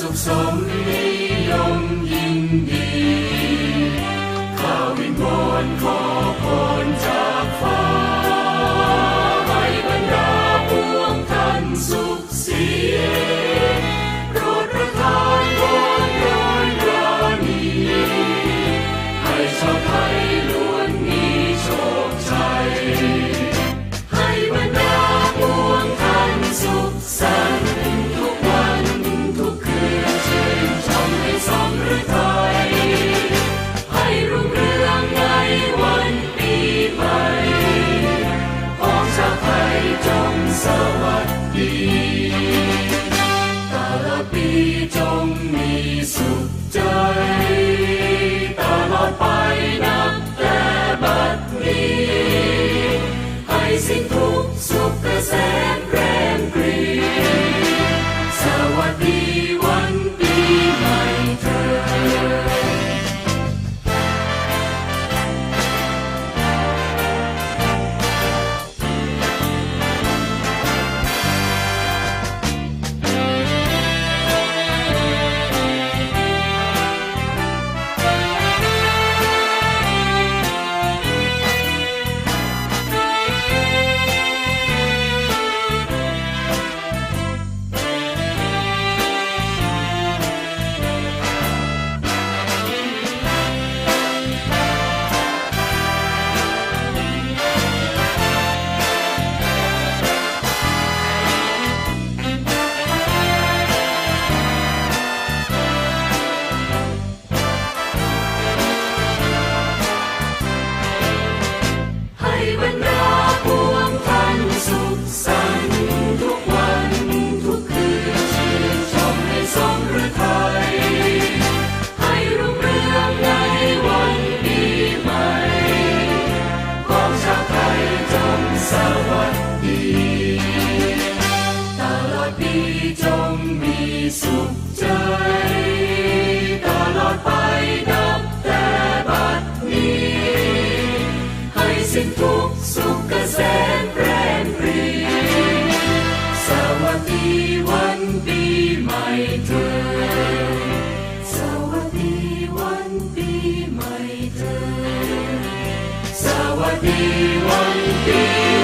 สมนิยมยินดีข้าวิงวอนขอพรจากฟ้าให้บรรดาพวกท่านสุขเสียโปรดประทานพรโปรยราณีให้ชาวไทย สวัสดีตละปีจงมีสุขใจ ดปีจงมีสุขใจ ตลอดไปนับแต่บัดนี้ ให้สิ้นทุกสุขเกษมแรงปรีสวัสดีวันปีใหม่เธอ สวัสดีวันปีใหม่เธอ สวัสดีวันปี